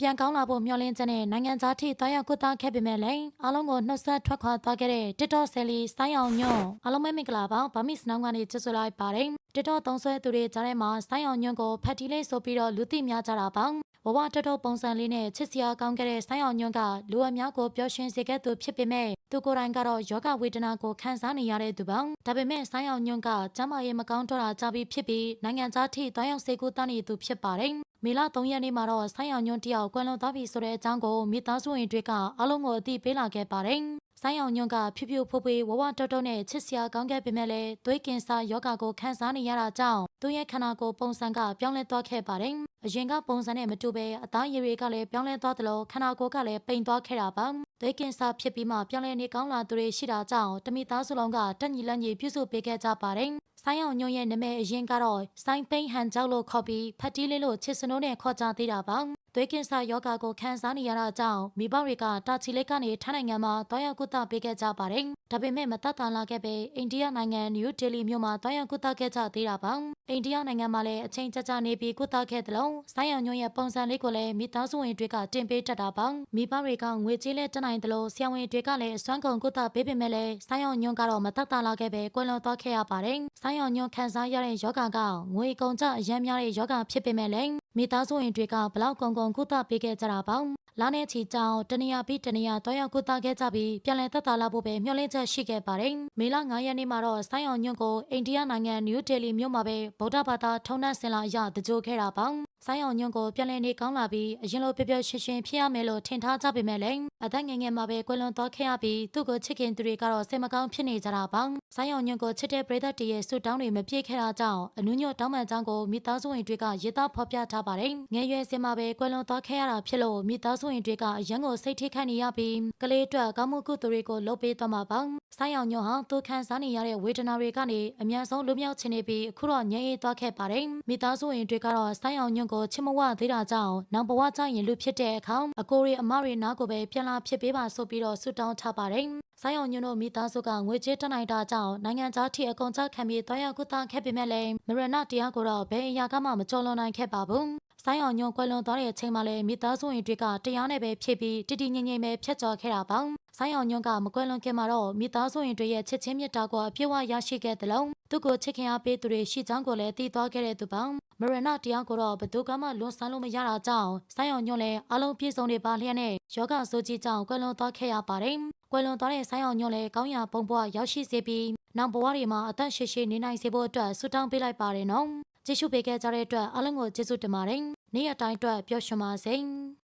ပြန်ကောင်းလာဖို့မျှော်လင့်ချက်နဲ့နိုင်ငံသားထိတောင်းရောက်ကုသခဲ့ပေမဲ့လည်းအားလုံးကိုနှုတ်ဆက်ထွက်ခွာသွားခဲ့တဲ့တစ်တော်ဆယ်လီဆိုင်းအောင်ညွန့်အားလုံးပဲမင်္ဂလာပါဗာမစ်နောင်ကနေကြိုဆိုလိုက်ပါတယ်တစ်တော်သုံးဆွဲသူတွေကြားထဲမှာဆိုင်းအောင်ညွန့်ကိုဖတ်တီလေးဆိုပြီးတော့လူသိများကြတာပါ ဘဝတတော်ပုံစံလေးနဲ့ချစ်စရာကောင်းခဲ့တဲ့ဆိုင်းအောင်ညွန့်ကလူအများကိုပျော်ရွှင်စေခဲ့သူဖြစ်ပေမဲ့သူကိုယ်တိုင်ကတော့ယောဂဝေဒနာကိုခံစားနေရတဲ့သူပါဒါပေမဲ့ဆိုင်းအောင်ညွန့်ကကျမ်းမာရေးမကောင်းတော့တာကြပြီးဖြစ်ပြီးနိုင်ငံသားထိတောင်းရောက်စေကူတန်းနေသူဖြစ်ပါတယ်မေလ3ရက်နေ့မှာတော့ဆိုင်းအောင်ညွန့်တယောက်ကွယ်လွန်သွားပြီဆိုတဲ့အကြောင်းကိုမိသားစုဝင်တွေကအလုံးကိုအသိပေးလာခဲ့ပါတယ်။ ဆိုင်းအောင်ညွန့်ကဖြူဖြူဖွဖွဝဝတော်တော်နဲ့ချစ်စရာကောင်းခဲ့ပေမဲ့လည်းသွေးကင်ဆာယောဂါကိုခံစားနေရတာကြောင့်သူ့ရဲ့ခန္ဓာကိုယ်ပုံစံကပြောင်းလဲသွားခဲ့ပါတယ်။အရင်ကပုံစံနဲ့မတူဘဲအသားရည်တွေကလည်းပြောင်းလဲသွားသလိုခန္ဓာကိုယ်ကလည်းပိန်သွားခဲ့တာပါ။သွေးကင်ဆာဖြစ်ပြီးမှပြောင်းလဲနေကောင်းလာသူတွေရှိတာကြောင့်တမိသားစုလုံးကတက်ညီလက်ညီပြုစုပေးခဲ့ကြပါတယ်။ဆိုင်းအောင်ညွန့်ရဲ့နာမည်အရင်ကတော့ဆိုင်းသိန်းဟန်ကျောက်လို့ခေါ်ပြီးဖတ်တီးလေးလို့ချစ်စနိုးနဲ့ခေါ်ကြသေးတာပါ သွေးကင်ဆာယောဂါကိုခံစားနေရတာကြောင့်မိဘတွေကတာချီလိတ်ကနေထိုင်းနိုင်ငံမှာတောင်းရကုသပေးခဲ့ကြပါတယ်ဒါပေမဲ့မတတ်တာလာခဲ့ပဲအိန္ဒိယနိုင်ငံနယူးဒေလီမြို့မှာတောင်းရကုသခဲ့ကြသေးတာပါအိန္ဒိယနိုင်ငံမှာလည်းအချိန်ကြာကြာနေပြီးကုသခဲ့တယ်လို့ဆိုင်းအောင်ညွန့်ရဲ့ပုံစံလေးကိုလည်းမိသားစုဝင်တွေကတင်ပေးတတ်တာပါမိဘတွေကငွေကြေးနဲ့တနိုင်တယ်လို့ဆရာဝန်တွေကလည်းအစွမ်းကုန်ကုသပေးပေမဲ့လည်းဆိုင်းအောင်ညွန့်ကတော့မတတ်တာလာခဲ့ပဲကွယ်လွန်သွားခဲ့ရပါတယ်ဆိုင်းအောင်ညွန့်ခံစားရတဲ့ယောဂါကငွေကုန်ကြအရမ်းများတဲ့ယောဂါဖြစ်ပေမဲ့လည်း မိသားစုဝင်တွေကဘလောက်ကုန်ကုန်ကုသပေးခဲ့ကြတာပါလာနေချီကြောင်တနေရာပြီးတနေရာတွားရောက်ကုသခဲ့ကြပြီးပြန်လည်သက်သာလာဖို့ပဲမျှော်လင့်ချက်ရှိခဲ့ပါတယ်မေလ9ရက်နေ့မှာတော့ဆိုင်းအောင်ညွန့်ကိုအိန္ဒိယနိုင်ငံနယူးဒေလီမြို့မှာပဲဗုဒ္ဓဘာသာထုံးနှံစင်လာရတကြိုခဲ့တာပါ ဆိုင်းအောင်ညွန့်ကိုပြန်လည်နေကောင်းလာပြီးအရင်လိုပျော်ပျော်ရွှင်ရွှင်ဖြစ်ရမယ်လို့ထင်ထားကြပေမဲ့လည်းအသက်ငယ်ငယ်မှာပဲကွယ်လွန်သွားခဲ့ရပြီးသူ့ကိုချစ်ခင်သူတွေကတော့စိတ်မကောင်းဖြစ်နေကြတာပါဆိုင်းအောင်ညွန့်ကိုချစ်တဲ့ပရိသတ်တွေရဲ့ဆုတောင်းတွေမပြည့်ခဲ့တာကြောင့်အနုညွတ်တောင်းပန်ကြောင်းကိုမိသားစုဝင်တွေကရေးသားဖော်ပြထားပါတယ်ငယ်ရွယ်စဉ်မှာပဲကွယ်လွန်သွားခဲ့ရတာဖြစ်လို့မိသားစုဝင်တွေကအရန်ကိုစိတ်ထိခိုက်နေရပြီးကလေးအတွက်ကောင်းမှုကုသိုလ်တွေကိုလုပ်ပေးသွားမှာပါဆိုင်းအောင်ညွန့်ဟာသူခံစားနေရတဲ့ဝေဒနာတွေကနေအများဆုံးလွတ်မြောက်ချင်နေပြီးအခုတော့ငြိမ်းအေးသွားခဲ့ပါတယ်မိသားစုဝင်တွေကတော့ဆိုင်းအောင်ညွန့်ကိုချစ်မဝသေးတာကြောင့်နောက်ဘဝကျရင်လူဖြစ်တဲ့အခါအကိုရီအမရီနားကိုပဲပြန်လာဖြစ်ပေးပါဆိုပြီးတော့ဆုတောင်းထားပါတယ်ဆိုင်အောင်ညွန့်တို့မိသားစုကငွေကြေးတက်နိုင်တာကြောင့်နိုင်ငံသားထိအကုန်ကြခံပြီးတွားရောက်ကုသခဲ့ပေမဲ့လည်းမရဏတရားကိုတော့ဘယ်အရာကမှမကျော်လွန်နိုင်ခဲ့ပါဘူး။ဆိုင်အောင်ညွန့်ကွယ်လွန်သွားတဲ့အချိန်မှာလည်းမိသားစုဝင်တွေကတရားနဲ့ပဲဖြစ်ပြီးတတိငြိမ်ငြိမ်ပဲဖျက်ချော်ခဲ့တာပါ။ ဆိုင်အောင်ညွန့်ကမကွယ်လွန်ခင်မှာတော့မိသားစုဝင်တွေရဲ့ချစ်ချင်းမြတ်တာကိုအပြည့်အဝရရှိခဲ့တယ်လို့သူ့ကိုချစ်ခင်အားပေးသူတွေရှိကြောင်းကိုလည်းသိသွားခဲ့တဲ့သူပါ။မရဏတရားကိုတော့ဘယ်သူကမှလွန်ဆန်းလို့မရတာကြောင့်ဆိုင်အောင်ညွန့်လည်းအလုံးပြည့်စုံနေပါလျက်နဲ့ယောဂဆိုးကြီးကြောင့်ကွယ်လွန်သွားခဲ့ရပါတယ်။ကွယ်လွန်သွားတဲ့ဆိုင်းအောင်ညွန့်လည်းကောင်းရာပုံပွားရောက်ရှိစေပြီးနောက်ဘဝတွေမှာအသက်ရှည်ရှည်နေနိုင်စေဖို့အတွက်ဆုတောင်းပေးလိုက်ပါတယ်နော်။ကျေးဇူးပေးခဲ့ကြတဲ့အတွက်အားလုံးကိုကျေးဇူးတင်ပါတယ်။နေ့ရက်တိုင်းအတွက်ပျော်ရွှင်ပါစေ။